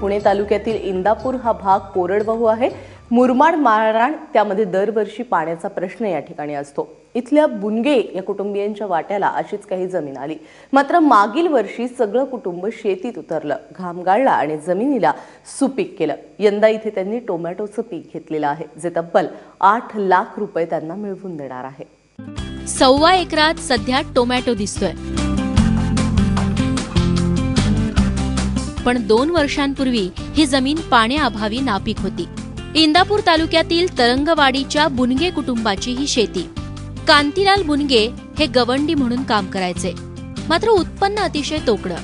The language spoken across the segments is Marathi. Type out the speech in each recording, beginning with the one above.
पुणे तालुक्यातील इंदापूर हा भाग कोरडवाहू आहे. मुरमाड माळरान त्यामध्ये दरवर्षी पाण्याचा प्रश्न या ठिकाणी असतो. इथल्या बुनगे या कुटुंबियांच्या वाट्याला अशीच काही जमीन आली. मात्र मागील वर्षी सगळं कुटुंब शेतीत उतरलं. घाम गाळला आणि जमिनीला सुपीक केलं. यंदा इथे त्यांनी टोमॅटोचं पीक घेतलेलं आहे जे तब्बल आठ लाख रुपये त्यांना मिळवून देणार आहे. सव्वा एकरात सध्या टोमॅटो दिसतोय. पण दोन वर्षांपूर्वी ही जमीन पाण्याअभावी नापीक होती. इंदापूर तालुक्यातील तरंगवाडीच्या बुनगे कुटुंबाची ही शेती. कांतीलाल बुनगे हे गवंडी म्हणून काम करायचे. मात्र उत्पन्न अतिशय तोकडं.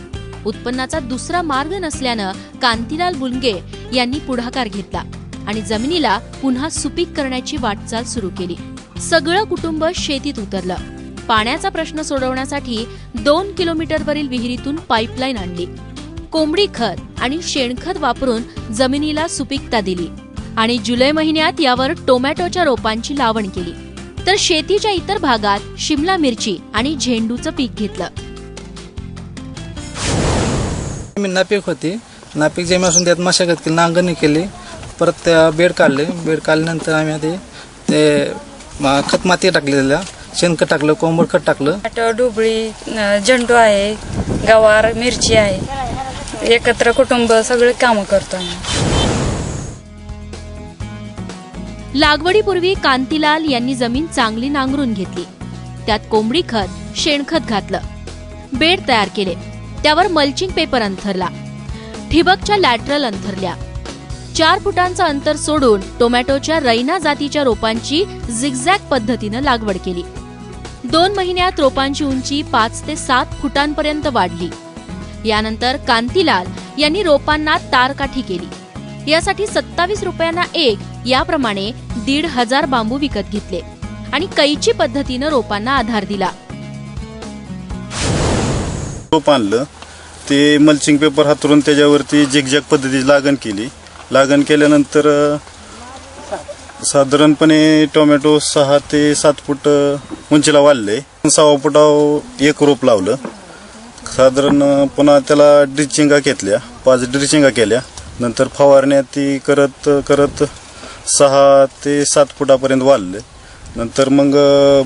उत्पन्नाचा दुसरा मार्ग नसल्यानं कांतीलाल बुनगे यांनी पुढाकार घेतला आणि जमिनीला पुन्हा सुपीक करण्याची वाटचाल सुरू केली. सगळं कुटुंब शेतीत उतरलं. पाण्याचा प्रश्न सोडवण्यासाठी दोन किलोमीटरवरील विहिरीतून पाईपलाईन आणली. कोंबडी खत आणि शेणखत वापरून जमिनीला सुपीकता दिली आणि जुलै महिन्यात यावर टोमॅटोच्या रोपांची लावण केली. तर शेतीच्या इतर भागात शिमला मिरची आणि झेंडूचं पीक घेतलं. मी नापीक होती. नापीक जमी असून त्यात मशागत केली नांगरणी केली. परत त्या बेड काढले. बेड काढल्यानंतर आम्ही आधी ते खत माती टाकली त्याला शेणखत टाकलं कोंबड खत टाकलं. टोमॅटो डुबळी झेंडू आहे गवार मिरची आहे. एकत्र कुटुंब सगळे काम करतो आम्ही लागवडीपूर्वी कांतीलाल यांनी जमीन चांगली नांगरून घेतली. त्यात कोंबडी खत शेणखत घातलं. बेड तयार केले. त्यावर मल्चिंग पेपर अंथरला. ठिबकच्या लॅटरल अंथरल्या. चार फुटांचं अंतर सोडून टोमॅटोच्या रैना जातीच्या रोपांची झिगझॅग पद्धतीनं लागवड केली. दोन महिन्यात रोपांची उंची पाच ते सात फुटांपर्यंत वाढली. यानंतर कांतीलाल यांनी रोपांना तारकाठी केली. यासाठी सत्तावीस रुपयांना एक याप्रमाणे दीड हजार बांबू विकत घेतले आणि कैची पद्धतीनं रोपांना आधार दिला. रोप आणलं. ते मल्चिंग पेपर हातरून त्याच्यावरती झिगझॅग पद्धतीची लागण केली. लागण केल्यानंतर साधारणपणे टोमॅटो सहा ते सात फूट उंचीला वाढले. सहा फुटाव एक रोप लावलं. साधारण पुन्हा त्याला ड्रिचिंगा घेतल्या. पाच ड्रिचिंगा केल्या. नंतर फवारण्या ती करत करत सहा ते सात फुटापर्यंत वाढले. नंतर मग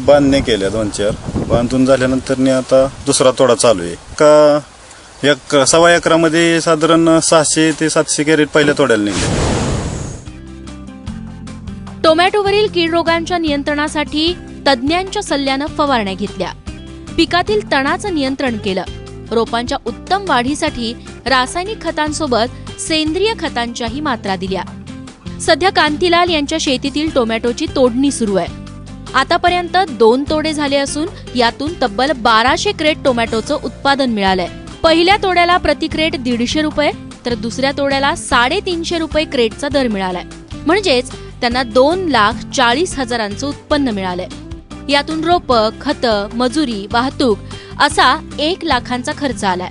बांधणे केल्या दोन चार. बांधून झाल्यानंतर आता दुसरा तोडा चालू आहे. का एक सव्वा एकरामध्ये साधारण सहाशे ते सातशे कॅरेट पहिल्या तोड्याला निघले. टोमॅटोवरील कीड रोगांच्या नियंत्रणासाठी तज्ज्ञांच्या सल्ल्यानं फवारण्या घेतल्या. पिकातील तणाचं नियंत्रण केलं. रोपांच्या उत्तम वाढीसाठी रासायनिक खतांसोबत सेंद्रिय खतांच्याही मात्रा दिल्या. सध्या कांतीलाल यांच्या शेतीतील टोमॅटोची तोडणी सुरू आहे. आतापर्यंत दोन तोडे झाले असून यातून तब्बल बाराशे क्रेट टोमॅटोचं उत्पादन मिळालंय. पहिल्या तोड्याला प्रति क्रेट दीडशे रुपये तर दुसऱ्या तोड्याला साडेतीनशे रुपये क्रेटचा दर मिळालाय. म्हणजेच त्यांना दोन लाख चाळीस हजारांचं उत्पन्न मिळालंय. यातून रोपं खतं मजुरी वाहतूक असा एक लाखांचा खर्च आलाय.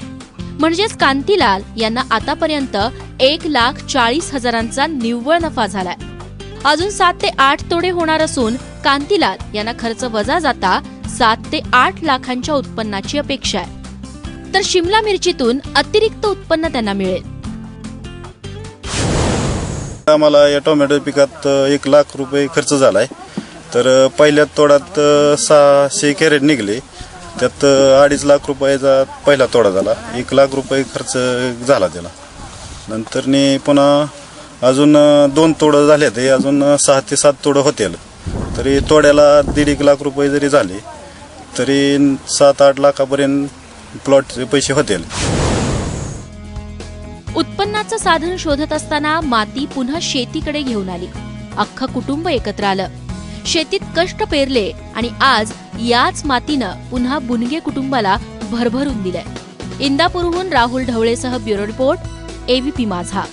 म्हणजेच कांतीलाल यांना आतापर्यंत एक लाख चाळीस हजारांचा निव्वळ नफा झालाय. अजून सात ते आठ तोडे होणार असून कांतीलाल यांना खर्च वजा जाता सात ते आठ लाखांच्या उत्पन्नाची अपेक्षा आहे. तर शिमला मिरचीतून अतिरिक्त उत्पन्न त्यांना मिळेल. आम्हाला या टोमॅटो पिकात एक लाख रुपये खर्च झालाय. तर पहिल्या तोड्यात सहाशे कॅरेट निघले. त्यात अडीच लाख रुपयाचा पहिला तोडा झाला. एक लाख रुपये खर्च झाला त्याला. नंतर पुन्हा अजून दोन तोडं झाले ते. अजून सहा ते सात तोडं होतील. तरी तोड्याला दीड एक लाख रुपये जरी झाले तरी सात आठ लाखापर्यंत प्लॉटचे पैसे होतील. उत्पन्नाचं साधन शोधत असताना माती पुन्हा शेतीकडे घेऊन आली. अख्खं कुटुंब एकत्र आलं. शेतीत कष्ट पेरले आणि आज याच मातीनं पुन्हा बुनगे कुटुंबाला भरभरून दिलंय. इंदापूरहून राहुल ढवळेसह ब्युरो रिपोर्ट एबीपी माझा.